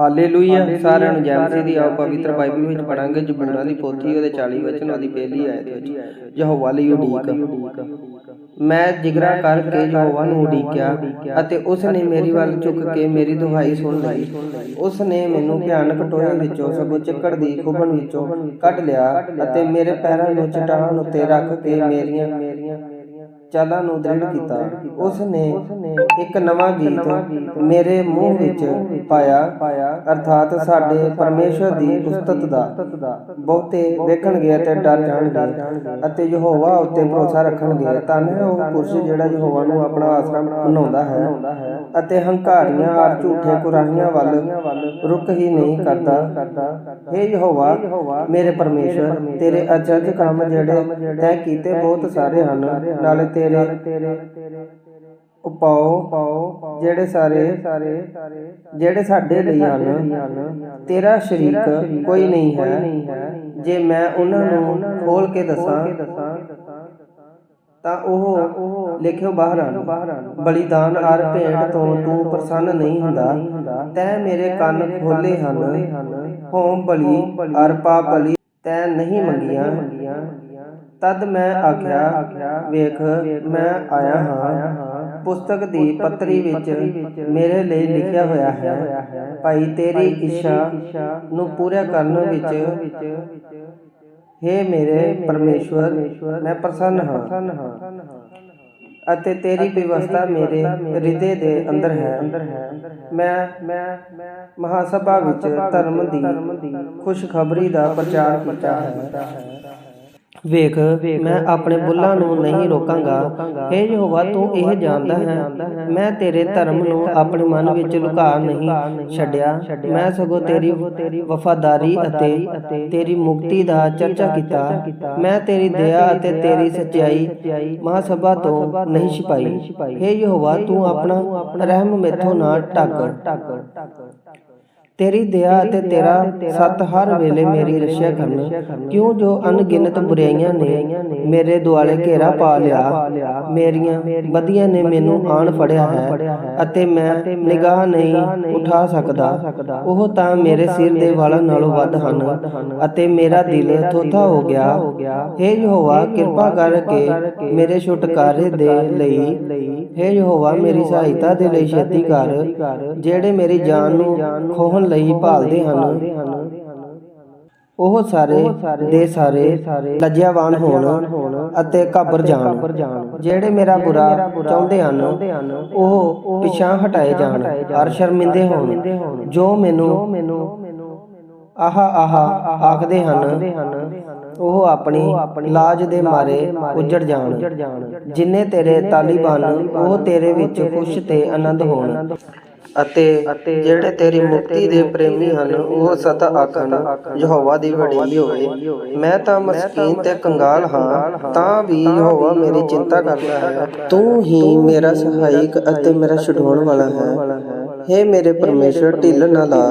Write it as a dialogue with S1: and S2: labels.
S1: Hallelujah. ਸਾਰਿਆਂ ਨੂੰ ਜੈ ਮਸੀਹ ਦੀ ਆਓ ਪਵਿੱਤਰ ਬਾਈਬਲ ਵਿੱਚ ਪੜਾਂਗੇ ਜਬੂਰਾਂ ਦੀ ਪੋਥੀ ਉਹਦੇ 40 ਵਚਨ ਉਹਦੀ ਪਹਿਲੀ ਆਇਤ ਵਿੱਚ। ਯਹੋਵਾ ਲਈ ਉਡੀਕ। ਮੈਂ ਜਿਗਰਾ ਕਰਕੇ ਯਹੋਵਾ ਨੂੰ ਉਡੀਕਿਆ ਅਤੇ ਉਸ ਨੇ ਮੇਰੀ ਵੱਲ ਝੁੱਕ ਕੇ ਮੇਰੀ ਦੁਹਾਈ ਸੁਣ ਲਈ। ਉਸ ਨੇ ਮੈਨੂੰ ਭਿਆਨਕ ਟੋਏ ਵਿੱਚੋਂ ਸਗੋਂ ਚੱਕੜ ਦੀ ਖੁਬਣ ਵਿੱਚੋਂ ਕੱਢ ਲਿਆ ਅਤੇ ਮੇਰੇ ਪੈਰਾਂ ਨੂੰ ਚਟਾਨ ਉੱਤੇ ਰੱਖ ਕੇ ਮੇਰੀਆਂ ਚਾਲਾਂ ਨੂੰ ਦ੍ਰਿੜ ਕੀਤਾ। ਉਸ ਨੇ ਇੱਕ ਨਵਾਂ ਗੀਤ ਮੇਰੇ ਮੂੰਹ ਵਿੱਚ ਪਾਇਆ। ਅਰਥਾਤ ਸਾਡੇ ਪਰਮੇਸ਼ਵਰ ਦੀ ਉਸਤਤ ਦਾ। ਬਹੁਤੇ ਵੇਖਣਗੇ ਅਤੇ ਡਰ ਜਾਣਗੇ। ਅਤੇ ਯਹੋਵਾ ਉੱਤੇ ਭਰੋਸਾ ਰੱਖਣਗੇ। ਧੰਨ ਹੈ ਉਹ ਪੁਰਸ਼ ਜਿਹੜਾ ਯਹੋਵਾ ਨੂੰ ਆਪਣਾ ਆਸਰਾ ਬਣਾਉਂਦਾ ਹੈ। ਅਤੇ ਹੰਕਾਰੀਆਂ ਆਰ ਝੂਠੇ ਕੁਰਾਹੀਆਂ ਵੱਲ ਰੁਕ ਹੀ ਨਹੀਂ ਕਰਦਾ। हे ਯਹੋਵਾ ਮੇਰੇ ਪਰਮੇਸ਼ਵਰ ਤੇਰੇ ਅਚਰਜ ਕੰਮ ਜਿਹੜੇ ਤੈਂ ਕੀਤੇ ਬਹੁਤ ਸਾਰੇ ਹਨ। ਨਾਲੇ ਤੇਰੇ ਉਪਾਉ ਜਿਹੜੇ ਸਾਰੇ ਜਿਹੜੇ ਸਾਡੇ ਲਈ ਹਨ, ਤੇਰਾ ਸ਼ਰੀਕ ਕੋਈ ਨਹੀਂ ਹੈ। ਜੇ ਮੈਂ ਉਹਨਾਂ ਨੂੰ ਖੋਲ ਕੇ ਦੱਸਾਂ, ਤਾਂ ਉਹ ਲਿਖਿਓ ਬਾਹਰ ਬਲੀਦਾਨ ਅਰ ਭੇਡ ਤੋਂ ਤੂੰ ਪ੍ਰਸੰਨ ਨਹੀਂ ਹੁੰਦਾ। ਤੈ ਮੇਰੇ ਕੰਨ ਖੋਲੇ ਹਨ, ਹੋਮ ਬਲੀ ਅਰ ਪਾਪ ਬਲੀ ਤੈ ਨਹੀਂ ਮੰਗੀਆਂ। ਤਦ ਮੈਂ ਆਖਿਆ ਵੇਖ ਮੈਂ ਆਇਆ ਹਾਂ। ਪੁਸਤਕ ਦੀ ਪੱਤਰੀ ਵਿੱਚ ਮੇਰੇ ਲਈ ਲਿਖਿਆ ਹੋਇਆ ਹੈ। ਭਾਈ ਤੇਰੀ ਇੱਛਾ ਨੂੰ ਪੂਰਾ ਕਰਨ ਵਿੱਚ हे ਮੇਰੇ ਪਰਮੇਸ਼ਵਰ ਮੈਂ ਪ੍ਰਸੰਨ ਹਾਂ। ਅਤੇ ਤੇਰੀ ਵਿਵਸਥਾ ਮੇਰੇ ਹਿਰਦੇ ਦੇ ਅੰਦਰ ਹੈ। ਮੈਂ ਮੈਂ ਮਹਾਸਭਾ ਵਿੱਚ ਧਰਮ ਦੀ ਖੁਸ਼ਖਬਰੀ ਦਾ ਪ੍ਰਚਾਰ ਕੀਤਾ ਹੈ। ਵੇਖ ਮੈਂ ਆਪਣੇ ਬੁੱਲਾਂ ਨੂੰ ਨਹੀਂ ਰੋਕਾਂਗਾ। हे ਯਹੋਵਾ ਤੂੰ ਇਹ ਜਾਣਦਾ ਹੈ। ਮੈਂ ਤੇਰੇ ਧਰਮ ਨੂੰ ਆਪਣੇ ਮਨ ਵਿੱਚ ਲੁਕਾ ਨਹੀਂ ਛੱਡਿਆ। ਮੈਂ ਸਗੋਂ ਤੇਰੀ ਵਫਾਦਾਰੀ ਅਤੇ ਤੇਰੀ ਮੁਕਤੀ ਦਾ ਚਰਚਾ ਕੀਤਾ। ਮੈਂ ਤੇਰੀ ਦਇਆ ਅਤੇ ਤੇਰੀ ਸੱਚਾਈ ਮਹਾਸਭਾ ਤੋਂ ਨਹੀਂ ਛਿਪਾਈ। हे ਯਹੋਵਾ ਤੂੰ ਆਪਣਾ ਰਹਿਮ ਮੇਥੋਂ ਨਾ ਢੱਕ ਤੇਰੀ ਦਇਆ ਅਤੇ ਤੇਰਾ ਸਤ ਹਰ ਵੇਲੇ ਮੇਰੀ ਰੱਖਿਆ ਕਰਨ। ਕਿਉਂ ਜੋ ਅਣਗਿਣਤ ਬੁਰਾਈਆਂ ਨੇ ਮੇਰੇ ਦੁਆਲੇ ਘੇਰਾ ਪਾ ਲਿਆ। ਮੇਰੀਆਂ ਬਦੀਆਂ ਨੇ ਮੈਨੂੰ ਆਣ ਫੜਿਆ ਹੈ ਅਤੇ ਮੈਂ ਨਿਗਾਹ ਨਹੀਂ ਉਠਾ ਸਕਦਾ। ਉਹ ਤਾਂ ਮੇਰੇ ਸਿਰ ਦੇ ਵਾਲਾਂ ਨਾਲੋਂ ਵੱਧ ਹਨ ਅਤੇ ਮੇਰਾ ਦਿਲ ਥੋਥਾ ਹੋ ਗਿਆ। हे ਯਹੋਵਾ ਕਿਰਪਾ ਕਰਕੇ ਮੇਰੇ ਛੁਟਕਾਰੇ ਦੇ ਲਈ। हे ਯਹੋਵਾ ਮੇਰੀ ਸਹਾਇਤਾ ਦੇ ਲਈ ਛੇਤੀ ਕਰ। ਜਿਹੜੇ ਮੇਰੀ ਜਾਨ ਨੂੰ ਖੋਹਣ ਲਈ ਭਾਲਦੇ ਹਨ। ਉਹ ਸਾਰੇ ਦੇ ਸਾਰੇ ਲੱਜਿਆਵਾਨ ਹੋਣ ਅਤੇ ਘਬਰ ਜਾਣ। ਜਿਹੜੇ ਮੇਰਾ ਬੁਰਾ ਚਾਹੁੰਦੇ ਹਨ ਉਹ ਪਿਛਾਂ ਹਟਾਏ ਜਾਣ। ਹਰ ਸ਼ਰਮਿੰਦੇ ਹੋਣ। ਜੋ ਮੈਨੂੰ ਆਹਾ ਆਹਾ ਆਖਦੇ ਹਨ ਉਹ ਆਪਣੀ ਲਾਜ ਦੇ ਮਾਰੇ ਉੱਜੜ ਜਾਣ। ਜਿਨੇ ਤੇਰੇ ਤਾਲੀਬਾਨ ਉਹ ਤੇਰੇ ਵਿੱਚ ਖੁਸ਼ ਤੇ ਆਨੰਦ ਹੋਣ। ਅਤੇ ਜਿਹੜੇ ਤੇਰੀ ਮੁਕਤੀ ਦੇ ਪ੍ਰੇਮੀ ਹਨ ਉਹ ਸਦਾ ਆਖਣ ਯਹੋਵਾ ਦੀ ਵਡਿਆਈ ਹੋਵੇ। ਮੈਂ ਤਾਂ ਮਸਕੀਨ ਤੇ ਕੰਗਾਲ ਹਾਂ ਤਾਂ ਵੀ ਯਹੋਵਾ ਮੇਰੀ ਚਿੰਤਾ ਕਰਦਾ ਹੈ। ਤੂੰ ਹੀ। ਮੇਰਾ ਸਹਾਇਕ ਅਤੇ ਮੇਰਾ ਛਡਾਉਣ ਵਾਲਾ ਹੈ। हे ਮੇਰੇ ਪਰਮੇਸ਼ਰ ਢਿੱਲ ਨਾ ਲਾ।